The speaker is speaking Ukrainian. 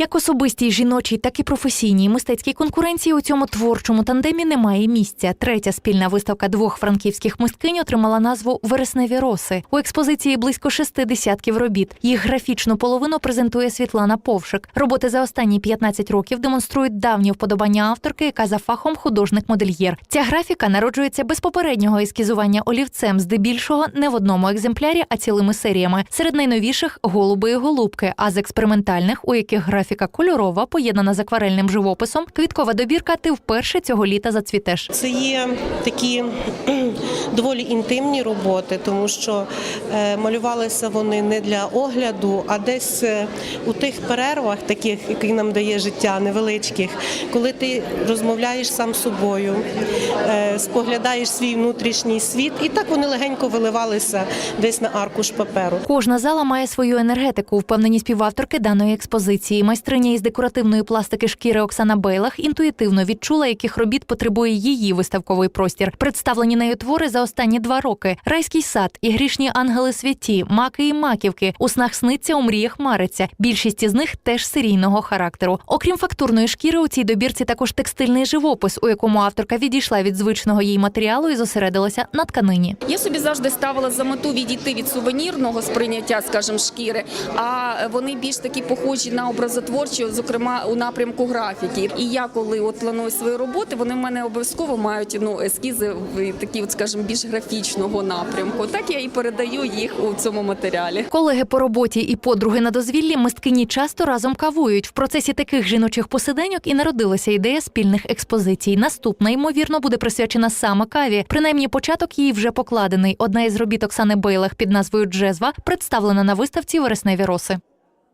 Як особистій жіночій, так і професійній мистецькій конкуренції у цьому творчому тандемі немає місця. Третя спільна виставка двох франківських мисткинь отримала назву Вересневі роси. У експозиції близько шести десятків робіт. Їх графічну половину презентує Світлана Повшик. Роботи за останні 15 років демонструють давні вподобання авторки, яка за фахом художник-модельєр. Ця графіка народжується без попереднього ескізування олівцем, здебільшого не в одному екземплярі, а цілими серіями. Серед найновіших голуби і голубки, а з експериментальних, у яких графіка кольорова, поєднана з акварельним живописом, квіткова добірка Ти вперше цього літа зацвітеш. Це є такі доволі інтимні роботи, тому що е, малювалися вони не для огляду, а десь е, у тих перервах, таких, які нам дає життя, невеличких, коли ти розмовляєш сам з собою, е, споглядаєш свій внутрішній світ, і так вони легенько виливалися десь на аркуш паперу. Кожна зала має свою енергетику, впевнені співавторки даної експозиції. Майстриня із декоративної пластики шкіри Оксана Бейлах інтуїтивно відчула, яких робіт потребує її виставковий простір. Представлені нею твори за останні два роки: райський сад і грішні ангели святі, маки і маківки. У снах сниться, у мріях мариться. Більшість із них теж серійного характеру. Окрім фактурної шкіри, у цій добірці також текстильний живопис, у якому авторка відійшла від звичного їй матеріалу і зосередилася на тканині. Я собі завжди ставила за мету відійти від сувенірного сприйняття, скажімо, шкіри, а вони більш такі похожі на образотворчі, зокрема у напрямку графіки. І я, коли от планую свої роботи, вони в мене обов'язково мають ну ескізи в такі, от скажімо, більш графічного напрямку. Так я і передаю їх у цьому матеріалі. Колеги по роботі і подруги на дозвіллі мисткині часто разом кавують. В процесі таких жіночих посиденьок і народилася ідея спільних експозицій. Наступна, ймовірно, буде присвячена саме каві. Принаймні, початок її вже покладений. Одна із робіт Оксани Бейлах під назвою Джезва представлена на виставці Вересневі роси.